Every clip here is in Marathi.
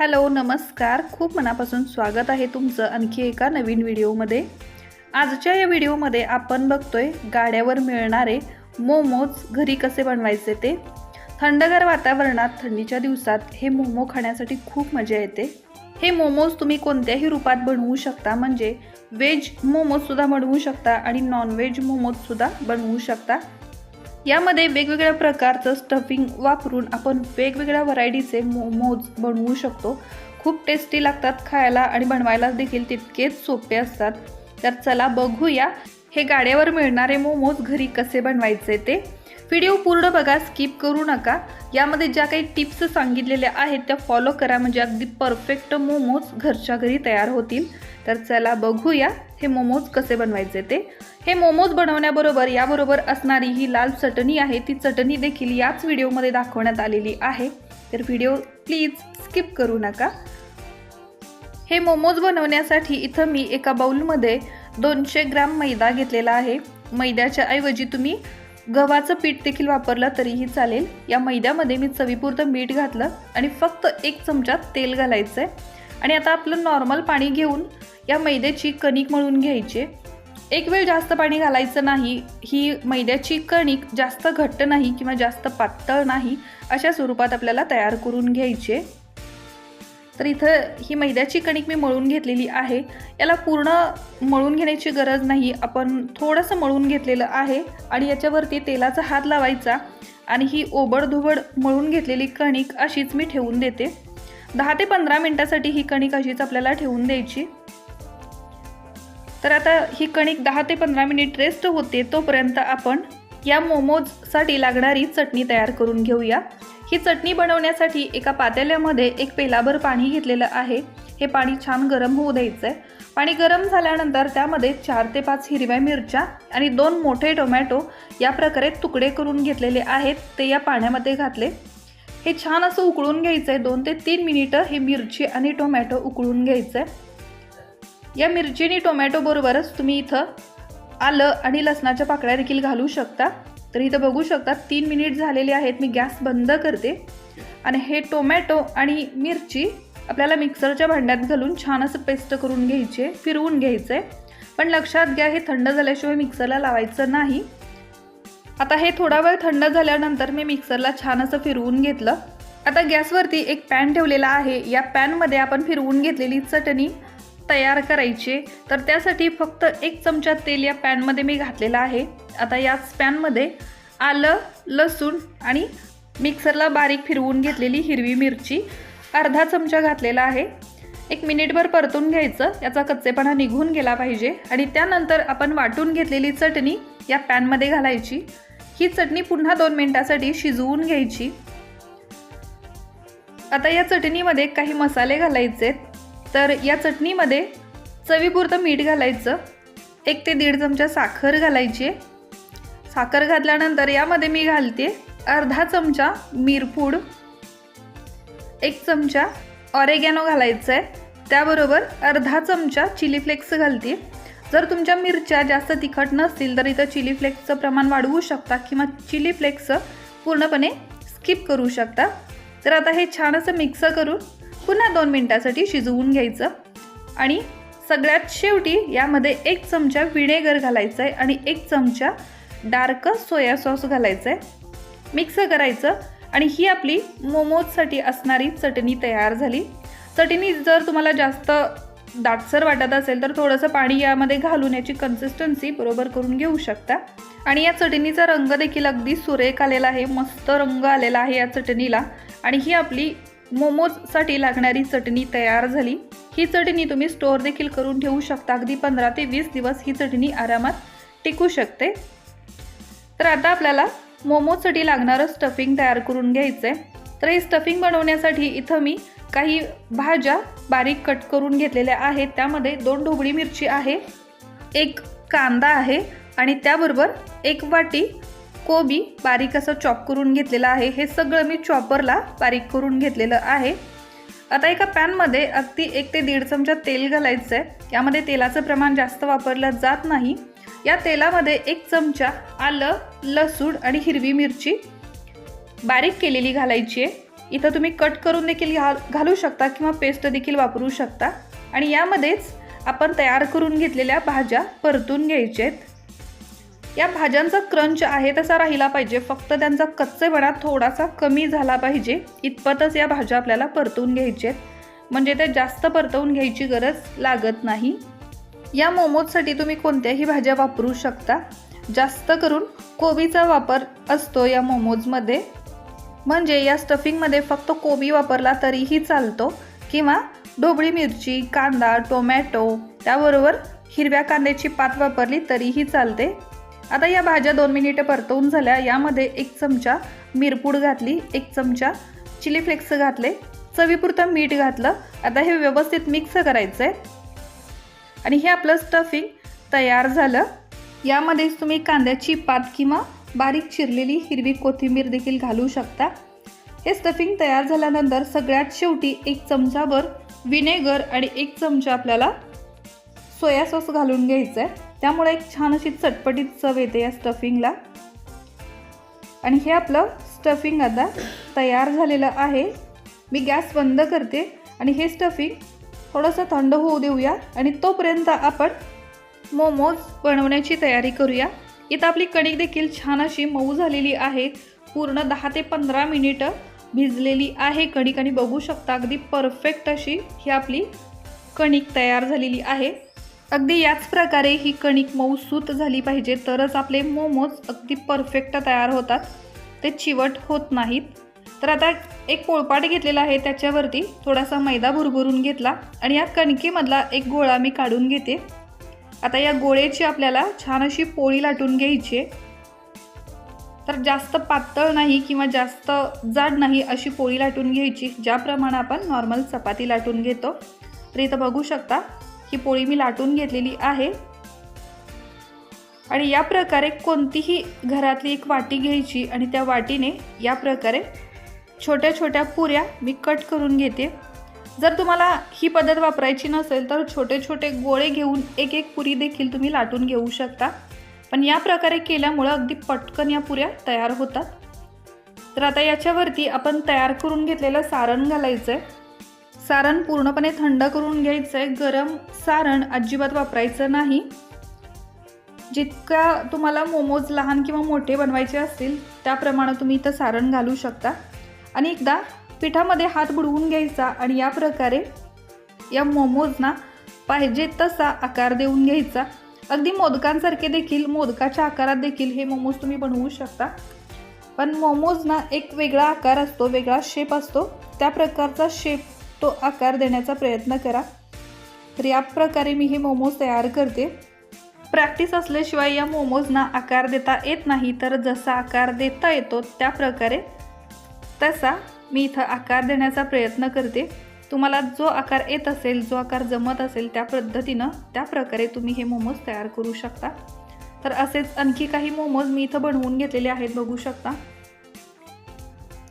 हॅलो नमस्कार. खूप मनापासून स्वागत आहे तुमचं आणखी एका नवीन व्हिडिओमध्ये. आजच्या या व्हिडिओमध्ये आपण बघतोय गाड्यावर मिळणारे मोमोज घरी कसे बनवायचे ते. थंडगार वातावरणात थंडीच्या दिवसात हे मोमो खाण्यासाठी खूप मजा येते. हे मोमोज तुम्ही कोणत्याही रूपात बनवू शकता म्हणजे व्हेज मोमोजसुद्धा बनवू शकता आणि नॉनव्हेज मोमोजसुद्धा बनवू शकता. यामध्ये वेगवेगळ्या प्रकारचं स्टफिंग वापरून आपण वेगवेगळ्या व्हरायटीचे मोमोज बनवू शकतो. खूप टेस्टी लागतात खायला आणि बनवायला देखील तितकेच सोपे असतात. तर चला बघूया हे गाड्यावर मिळणारे मोमोज घरी कसे बनवायचे ते. व्हिडिओ पूर्ण बघा स्किप करू नका. यामध्ये ज्या काही टिप्स सांगितलेल्या आहेत त्या फॉलो करा. म्हणजे अगदी परफेक्ट मोमोज घरच्या घरी तयार होतील. तर चला बघूया हे मोमोज कसे बनवायचे ते. हे मोमोज बनवण्याबरोबर याबरोबर असणारी ही लाल चटणी आहे ती चटणी देखील याच व्हिडिओमध्ये दाखवण्यात आलेली आहे. तर व्हिडिओ प्लीज स्किप करू नका. हे मोमोज बनवण्यासाठी इथं मी एका बाउलमध्ये दोनशे ग्रॅम मैदा घेतलेला आहे. मैद्याच्या ऐवजी तुम्ही गव्हाचं पीठ देखील वापरलं तरीही चालेल. या मैद्यामध्ये मी चवीपुरतं मीठ घातलं आणि फक्त एक चमचा तेल घालायचं आहे आणि आता आपलं नॉर्मल पाणी घेऊन या मैद्याची कणिक मळून घ्यायची एक वेळ जास्त पाणी घालायचं नाही ही मैद्याची कणिक जास्त घट्ट नाही किंवा जास्त पातळ नाही अशा स्वरूपात आपल्याला तयार करून घ्यायचे. तर इथं ही मैद्याची कणिक मी मळून घेतलेली आहे. याला पूर्ण मळून घेण्याची गरज नाही. आपण थोडंसं मळून घेतलेलं आहे आणि याच्यावरती तेलाचा हात लावायचा आणि ही ओबडधोबड मळून घेतलेली कणिक अशीच मी ठेवून देते. दहा ते पंधरा मिनटासाठी ही कणिक अशीच आपल्याला ठेवून द्यायची. तर आता ही कणिक दहा ते पंधरा मिनिट रेस्ट होते तोपर्यंत आपण या मोमोजसाठी लागणारी चटणी तयार करून घेऊया. ही चटणी बनवण्यासाठी एका पातेल्यामध्ये एक पेलाभर पाणी घेतलेलं आहे. हे पाणी छान गरम होऊ द्यायचं आहे पाणी गरम झाल्यानंतर त्यामध्ये चार ते पाच हिरव्या मिरच्या आणि दोन मोठे टोमॅटो या प्रकारे तुकडे करून घेतलेले आहेत. ते या पाण्यामध्ये घातले. हे छान असं उकळून घ्यायचं आहे दोन ते तीन मिनिटं हे मिरची आणि टोमॅटो उकळून घ्यायचं आहे या मिरची आणि तुम्ही इथं आलं आणि लसणाच्या पाकळ्या देखील घालू शकता. तर इथं बघू शकता तीन मिनिट झालेले आहेत. मी गॅस बंद करते. आणि हे टोमॅटो आणि मिरची आपल्याला मिक्सरच्या भांड्यात घालून छान असं पेस्ट करून घ्यायचे फिरवून घ्यायचं. आहे पण लक्षात घ्या हे थंड झाल्याशिवाय मिक्सरला लावायचं नाही. आता हे थोडा वेळ थंड झाल्यानंतर मी मिक्सरला छान असं फिरवून घेतलं. आता गॅसवरती एक पॅन ठेवलेला आहे. या पॅनमध्ये आपण फिरवून घेतलेली चटणी तयार करायची तर त्यासाठी फक्त एक चमचा तेल या पॅनमध्ये मी घातलेला आहे. आता याच पॅनमध्ये आलं लसूण आणि मिक्सरला बारीक फिरवून घेतलेली हिरवी मिरची अर्धा चमचा घातलेला आहे. एक मिनिटभर परतून घ्यायचं याचा कच्चेपणा निघून गेला पाहिजे आणि त्यानंतर आपण वाटून घेतलेली चटणी या पॅनमध्ये घालायची. ही चटणी पुन्हा दोन मिनिटासाठी शिजवून घ्यायची. आता या चटणीमध्ये काही मसाले घालायचे तर या चटणीमध्ये चवीपुरतं मीठ घालायचं. एक ते दीड चमचा साखर घालायची साखर घातल्यानंतर यामध्ये मी घालते अर्धा चमचा मिरपूड एक चमचा ऑरेगॅनो घालायचं आहे. त्याबरोबर अर्धा चमचा चिली फ्लेक्स घालते. जर तुमच्या मिरच्या जास्त तिखट नसतील तर इथं चिली फ्लेक्सचं प्रमाण वाढवू शकता किंवा चिली फ्लेक्स पूर्णपणे स्किप करू शकता. तर आता हे छान असं मिक्स करून पुन्हा दोन मिनटासाठी शिजवून घ्यायचं. आणि सगळ्यात शेवटी यामध्ये एक चमचा विनेगर घालायचं आहे आणि एक चमचा डार्क सोया सॉस घालायचं आहे मिक्स करायचं आणि ही आपली मोमोजसाठी असणारी चटणी तयार झाली. चटणी जर तुम्हाला जास्त दाटसर वाटत असेल तर थोडंसं पाणी यामध्ये घालून याची कन्सिस्टन्सी बरोबर करून घेऊ शकता. आणि या चटणीचा रंग देखील अगदी सुरेख आलेला आहे मस्त रंग आलेला आहे या चटणीला. आणि ही आपली मोमोजसाठी लागणारी चटणी तयार झाली. ही चटणी तुम्ही स्टोअर देखील करून ठेवू शकता. अगदी पंधरा ते वीस दिवस ही चटणी आरामात टिकू शकते. तर आता आपल्याला मोमोजसाठी लागणारं स्टफिंग तयार करून घ्यायचं आहे तर हे स्टफिंग बनवण्यासाठी इथं मी काही भाज्या बारीक कट करून घेतलेल्या आहेत. त्यामध्ये दोन ढोबळी मिरची आहे एक कांदा आहे आणि त्याबरोबर एक वाटी कोबी बारीक असं चॉप करून घेतलेलं आहे. हे सगळं मी चॉपरला बारीक करून घेतलेलं आहे. आता एका पॅनमध्ये अगदी एक ते दीड चमचा तेल घालायचं आहे यामध्ये तेलाचं प्रमाण जास्त वापरलं जात नाही. या तेलामध्ये एक चमचा आलं लसूण आणि हिरवी मिरची बारीक केलेली घालायची आहे. इथं तुम्ही कट करून देखील घाल घालू शकता किंवा पेस्ट देखील वापरू शकता. आणि यामध्येच आपण तयार करून घेतलेल्या भाज्या परतून घ्यायच्या आहेत. या भाज्यांचा क्रंच आहे तसा राहिला पाहिजे. फक्त त्यांचा कच्चेपणा थोडासा कमी झाला पाहिजे. इतपतच या भाज्या आपल्याला परतून घ्यायच्या आहेत. म्हणजे ते जास्त परतवून घ्यायची गरज लागत नाही. या मोमोजसाठी तुम्ही कोणत्याही भाज्या वापरू शकता. जास्त करून कोबीचा वापर असतो या मोमोजमध्ये. म्हणजे या स्टफिंगमध्ये फक्त कोबी वापरला तरीही चालतो. किंवा ढोबळी मिरची कांदा टोमॅटो त्याबरोबर हिरव्या कांद्याची पात वापरली तरीही चालते. आता या भाज्या दोन मिनिटं परतवून झाल्या. यामध्ये एक चमचा मिरपूड घातली एक चमचा चिली फ्लेक्स घातले चवीपुरतं मीठ घातलं. आता हे व्यवस्थित मिक्स करायचं आहे आणि हे आपलं स्टफिंग तयार झालं. यामध्येच तुम्ही कांद्याची पात किंवा बारीक चिरलेली हिरवी कोथिंबीर देखील घालू शकता. हे स्टफिंग तयार झाल्यानंतर सगळ्यात शेवटी एक चमचाभर विनेगर आणि एक चमचा आपल्याला सोया सॉस घालून घ्यायचं आहे त्यामुळे एक छान अशी चटपटीत चव येते या स्टफिंगला आणि हे आपलं स्टफिंग आता तयार झालेलं आहे. मी गॅस बंद करते आणि हे स्टफिंग थोडंसं थंड होऊ देऊया आणि तोपर्यंत आपण मोमोज बनवण्याची तयारी करूया. इथं आपली कणिक देखील छान अशी मऊ झालेली आहे. पूर्ण दहा ते पंधरा मिनिटं भिजलेली आहे कणिक आणि बघू शकता अगदी परफेक्ट अशी ही आपली कणिक तयार झालेली आहे. अगदी याच प्रकारे ही कणिक मऊसूत झाली पाहिजे तरच आपले मोमोज अगदी परफेक्ट तयार होतात. ते चिवट होत नाहीत. तर आता एक पोळपाट घेतलेला आहे त्याच्यावरती थोडासा मैदा भुरभुरून घेतला आणि या कणकीमधला एक गोळा मी काढून घेते. आता या गोळ्याची आपल्याला छान अशी पोळी लाटून घ्यायची आहे. तर जास्त पातळ नाही किंवा जास्त जाड नाही अशी पोळी लाटून घ्यायची ज्याप्रमाणे आपण नॉर्मल चपाती लाटून घेतो. तर इथं बघू शकता ही पोळी मी लाटून घेतलेली आहे. आणि या प्रकारे कोणतीही घरातली एक वाटी घ्यायची आणि त्या वाटीने या प्रकारे छोट्या छोट्या पुऱ्या मी कट करून घेते. जर तुम्हाला ही पद्धत वापरायची नसेल तर छोटे छोटे गोळे घेऊन एक एक पुरी देखील तुम्ही लाटून घेऊ शकता. पण या प्रकारे केल्यामुळं अगदी पटकन या पुऱ्या तयार होतात. तर आता याच्यावरती आपण तयार करून घेतलेलं सारण घालायचं आहे सारण पूर्णपणे थंड करून घ्यायचं आहे गरम सारण अजिबात वापरायचं नाही. जितका तुम्हाला मोमोज लहान किंवा मोठे बनवायचे असतील त्याप्रमाणे तुम्ही इथं सारण घालू शकता. आणि एकदा पिठामध्ये हात बुडवून घ्यायचा आणि या प्रकारे या मोमोजना पाहिजे तसा आकार देऊन घ्यायचा. अगदी मोदकांसारखे देखील मोदकाच्या आकारात देखील हे मोमोज तुम्ही बनवू शकता. पण मोमोजना एक वेगळा आकार असतो वेगळा शेप असतो. त्या प्रकारचा शेप तो आकार देण्याचा प्रयत्न करा. तर या प्रकारे मी हे मोमोज तयार करते. प्रॅक्टिस असल्याशिवाय या मोमोजना आकार देता येत नाही. तर जसा आकार देता येतो त्या प्रकारे तसा मी इथं आकार देण्याचा प्रयत्न करते. तुम्हाला जो आकार येत असेल जो आकार जमत असेल त्या पद्धतीनं त्या प्रकारे तुम्ही हे मोमोज तयार करू शकता. तर असेच आणखी काही मोमोज मी इथं बनवून घेतलेले आहेत बघू शकता.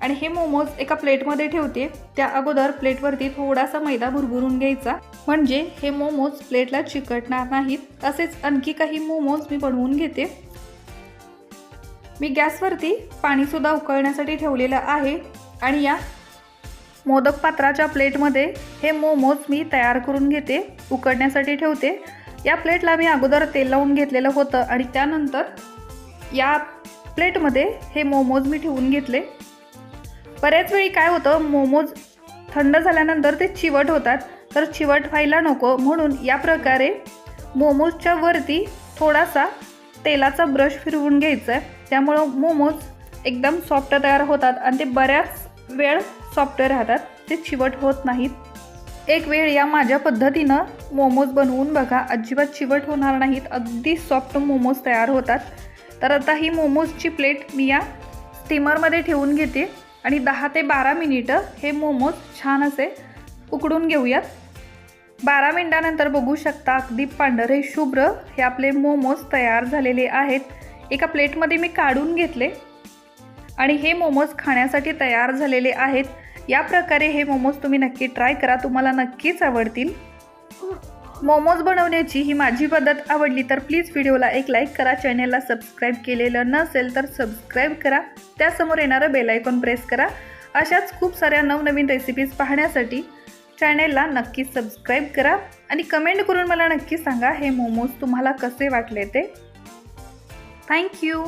आणि हे मोमोज एका प्लेटमध्ये ठेवते. त्या अगोदर प्लेटवरती थोडासा मैदा भुरभुरून घ्यायचा. म्हणजे हे मोमोज प्लेटला चिकटणार नाहीत. तसेच आणखी काही मोमोज मी बनवून घेते. मी गॅसवरती पाणीसुद्धा उकळण्यासाठी ठेवलेलं आहे. आणि या मोदक पात्राच्या प्लेटमध्ये हे मोमोज मी तयार करून घेते. उकडण्यासाठी ठेवते. या प्लेटला मी अगोदर तेल लावून घेतलेलं होतं. आणि त्यानंतर या प्लेटमध्ये हे मोमोज मी ठेवून घेतले. बऱ्याच वेळी काय होतं मोमोज थंड झाल्यानंतर ते चिवट होतात. तर चिवट व्हायला नको म्हणून या प्रकारे मोमोजच्या वरती थोडासा तेलाचा ब्रश फिरवून घ्यायचा आहे त्यामुळं मोमोज एकदम सॉफ्ट तयार होतात आणि ते बऱ्याच वेळ सॉफ्ट राहतात. ते चिवट होत नाहीत. एक वेळ या माझ्या पद्धतीनं मोमोज बनवून बघा. अजिबात चिवट होणार नाहीत. अगदी सॉफ्ट मोमोज तयार होतात. तर आता ही मोमोजची प्लेट मी या स्टीमरमध्ये ठेवून घेते. आणि दहा ते बारा मिनिटं हे मोमोज छान असे उकडून घेऊयात. बारा मिनिटानंतर बघू शकता अगदी पांढरे शुभ्र हे आपले मोमोज तयार झालेले आहेत. एका प्लेटमध्ये मी काढून घेतले. आणि हे मोमोज खाण्यासाठी तयार झालेले आहेत. या प्रकारे हे मोमोज तुम्ही नक्की ट्राय करा. तुम्हाला नक्कीच आवडतील. मोमोज बनवण्याची ही माझी पद्धत आवडली तर प्लीज व्हिडिओला एक लाईक करा चॅनेलला सबस्क्राईब केलेलं नसेल तर सबस्क्राईब करा. त्यासमोर येणारं बेलायकॉन प्रेस करा. अशाच खूप साऱ्या नवनवीन रेसिपीज पाहण्यासाठी चॅनेलला नक्की सबस्क्राईब करा आणि कमेंट करून मला नक्की सांगा हे मोमोज तुम्हाला कसे वाटले ते. थँक्यू